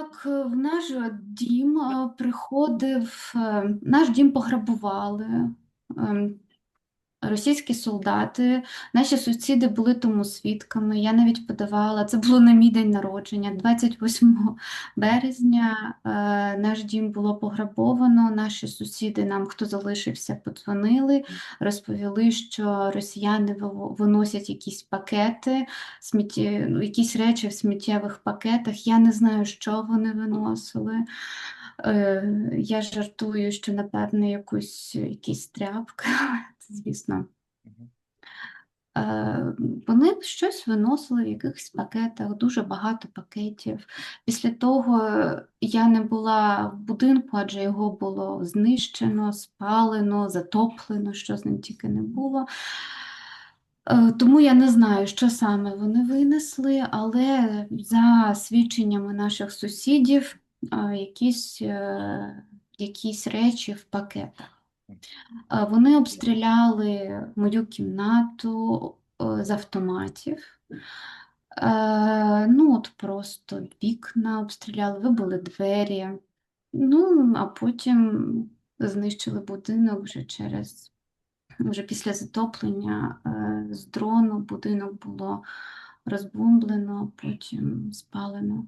Так, е, в наш дім е, приходив, е, наш дім пограбували. Ем, Російські солдати, наші сусіди були тому свідками. Я навіть подавала, це було на мій день народження, 28 березня. е, Наш дім було пограбовано. Наші сусіди нам, хто залишився, подзвонили, розповіли, що росіяни виносять якісь пакети, смітті... ну, якісь речі в сміттєвих пакетах. Я не знаю, що вони виносили. Е, Я жартую, що напевно якусь якісь тряпки. Звісно. Е, Вони щось виносили в якихось пакетах, дуже багато пакетів. Після того я не була в будинку, адже його було знищено, спалено, затоплено, що з ним тільки не було. Е, Тому я не знаю, що саме вони винесли, але за свідченнями наших сусідів, е, якісь, якісь речі в пакетах. Е, Вони обстріляли мою кімнату е, з автоматів. Е, Ну, от просто вікна обстріляли, вибили двері. Ну, а потім знищили будинок вже через, вже після затоплення з дрону будинок було розбомблено, потім спалено.